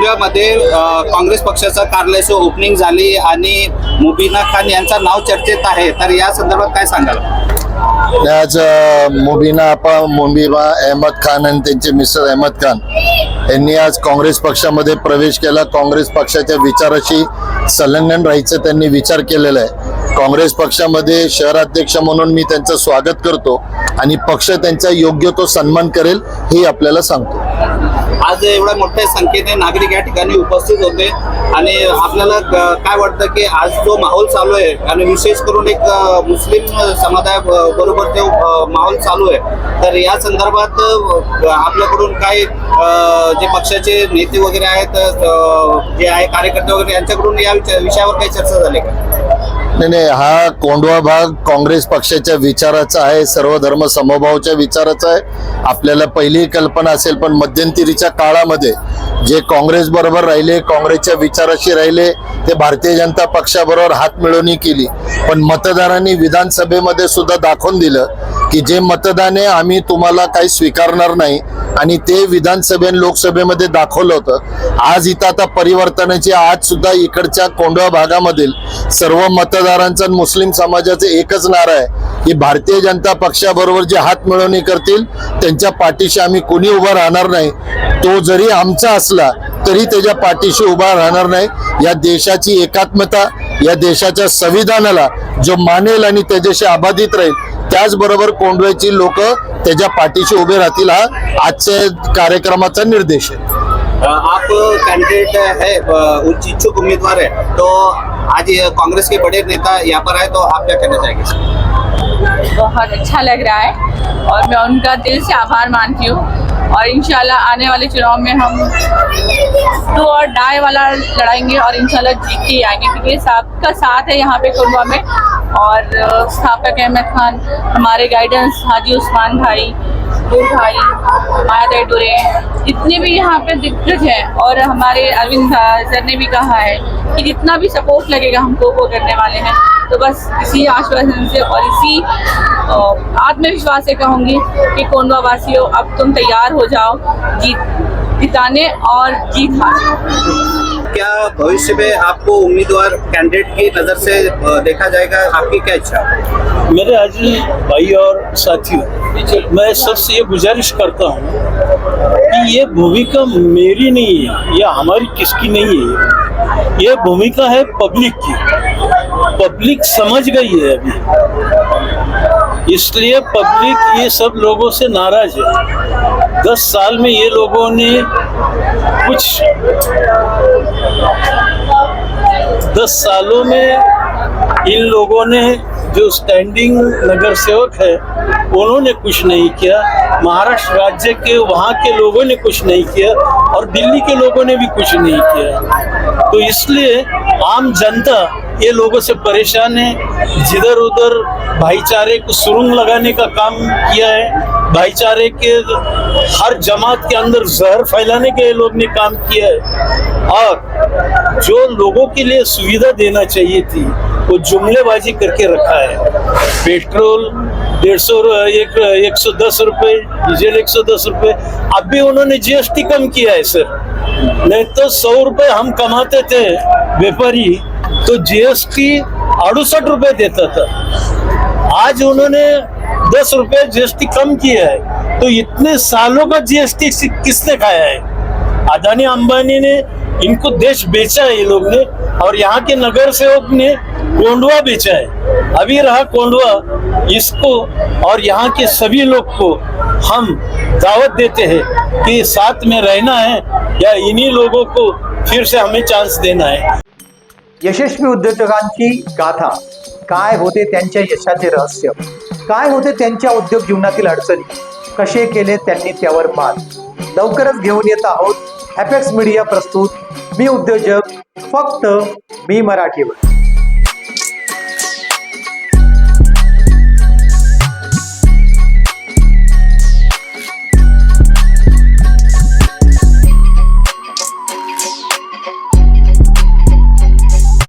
कोंढव्यामध्ये काँग्रेस पक्षाचं कार्यालयाचं ओपनिंग झाली आणि मुबीना खान यांचं नाव चर्चेत आहे. तर या संदर्भात काय सांगाल? आज मुबीना आपा मुबीबा अहमद खान आणि त्यांचे मिस्टर अहमद खान यांनी आज काँग्रेस पक्षामध्ये प्रवेश केला. काँग्रेस पक्षाच्या विचाराशी संलग्न राहायचं त्यांनी विचार केलेला आहे. काँग्रेस पक्षामध्ये शहराध्यक्ष म्हणून मी त्यांचं स्वागत करतो आणि पक्ष त्यांचा योग्य तो सन्मान करेल हे आपल्याला सांगतो. आज एवढ्या मोठ्या संख्येने नागरिक या ठिकाणी उपस्थित होते. आणि आपल्याला काय वाटतं की आज जो माहोल चालू आहे आणि विशेष करून एक मुस्लिम समुदाय बरोबर जो माहोल चालू आहे तर या संदर्भात आपल्याकडून काही जे पक्षाचे नेते वगैरे आहेत जे आहे कार्यकर्ते वगैरे यांच्याकडून या विषयावर काही चर्चा झाली का? नाही नाही हा कोंडवा भाग काँग्रेस पक्षाच्या विचाराचा आहे सर्व धर्म समभावाच्या विचाराचा आहे. आपल्याला पहिली कल्पना असेल पण मध्यंतरीच्या काळामध्ये जे काँग्रेस बरोबर राहिले काँग्रेसच्या विचाराशी राहिले ते भारतीय जनता पक्षाबरोबर हात मिळवणी केली. पण मतदारांनी विधानसभेमध्ये सुद्धा दाखवून दिलं की जे मतदान आहे आम्ही तुम्हाला काही स्वीकारणार नाही. आणि ते विधानसभेन लोकसभेमध्ये दाखवलं होतं. आज इथं आता परिवर्तनाची आज सुद्धा इकडच्या कोंडवा भागामधील सर्व मतदारांचं मुस्लिम समाजाचं एकच नारा आहे. की भारतीय जनता पक्षाबरोबर जे हात मिळवणी करतील त्यांच्या पाठीशी आम्ही कोणी उभं राहणार नाही. तो जरी आमचा असला तरी त्याच्या पाठीशी उभा राहणार नाही. या देशाची एकात्मता या देशाच्या संविधानाला जो मानेल आणि त्याच्याशी अबाधित राहील त्याचबरोबर कोंडव्याची लोक त्याच्या पाठीशी उभे राहतील हा आजच्या कार्यक्रमाचा निर्देश आहे. आप कैंडिडेट है उच्च इच्छुक उम्मीदवार है तो आज ये कांग्रेस के बड़े नेता यहाँ पर आए तो आप क्या कहना चाहेंगे? बहुत अच्छा लग रहा है और मैं उनका दिल से आभार मानती हूँ। और इंशाल्लाह आने वाले चुनाव में हम टू और डाई वाला लड़ाएंगे और इंशाल्लाह जीत के आएंगे क्योंकि सबका साथ है यहाँ पे कुरवा में। और स्थापक अहमद खान, हमारे गाइडेंस हाजी उस्मान भाई, नूर भाई माया डुरे, जितने भी यहाँ पे दिग्गज हैं और हमारे अरविंद सर ने भी कहा है कि जितना भी सपोर्ट लगेगा हमको वो करने वाले हैं। तो बस इसी आश्वासन से और इसी आत्मविश्वास से कहूँगी कि कोंडवा वासियों, अब तुम तैयार हो जाओ, जीत, जिताने और जीत हासिल क्या भविष्य में आपको उम्मीदवार कैंडिडेट की नज़र से देखा जाएगा? आपकी क्या इच्छा? मेरे अज़ीज़ भाई और साथियों मैं सबसे ये गुजारिश करता हूँ कि ये भूमिका मेरी नहीं है, या हमारी किसकी नहीं है। ये भूमिका है पब्लिक की। पब्लिक समझ गई है अभी। इसलिए पब्लिक ये सब लोगों से नाराज़ है। दस साल में ये लोगों ने कुछ दस सालों में इन लोगों ने जो स्टैंडिंग नगर सेवक है, उन्होंने कुछ नहीं किया। महाराष्ट्र राज्य के, वहाँ के लोगों ने कुछ नहीं किया और दिल्ली के लोगों ने भी कुछ नहीं किया। तो इसलिए आम जनता ये लोगों से परेशान है। जिधर उधर भाईचारे को सुरुंग लगाने का काम किया है। भाईचारे के हर जमात के अंदर जहर फैलाने के लोग ने काम किया है। और जो लोगों के लिए सुविधा देना चाहिए थी, वो जुमलेबाजी करके रखा है। पेट्रोल डेढ़ सौ एक एक सौ दस रुपये डीजल एक सौ दस रुपये अब भी उन्होंने जीएसटी कम किया है, सर। नहीं तो सौ रुपये हम कमाते थे व्यापारी तो जीएसटी अड़सठ रुपये देता था। आज उन्होंने दस रुपये जीएसटी कम किया है तो इतने सालों का जीएसटी किसने खाया है? अदानी अंबानी ने इनको देश बेचा है ये लोग ने और यहाँ के नगर सेवक ने कोंडवा बेचा है। अभी रहा कोंडवा इसको और यहाँ के सभी लोग को हम दावत देते हैं कि साथ में रहना है या इन्हीं लोगों को फिर से हमें चांस देना है। यशस्वी उद्योजकांची गाथा काय होते त्यांच्या यशाचे रहस्य? काय होते त्यांच्या उद्योग जीवनातील अडचणी? कसे केले त्यांनी त्यावर मात? लवकरच घेऊन येत आहोत हॅपेक्स मीडिया प्रस्तुत. मी उद्योजक फक्त मी मराठीवर.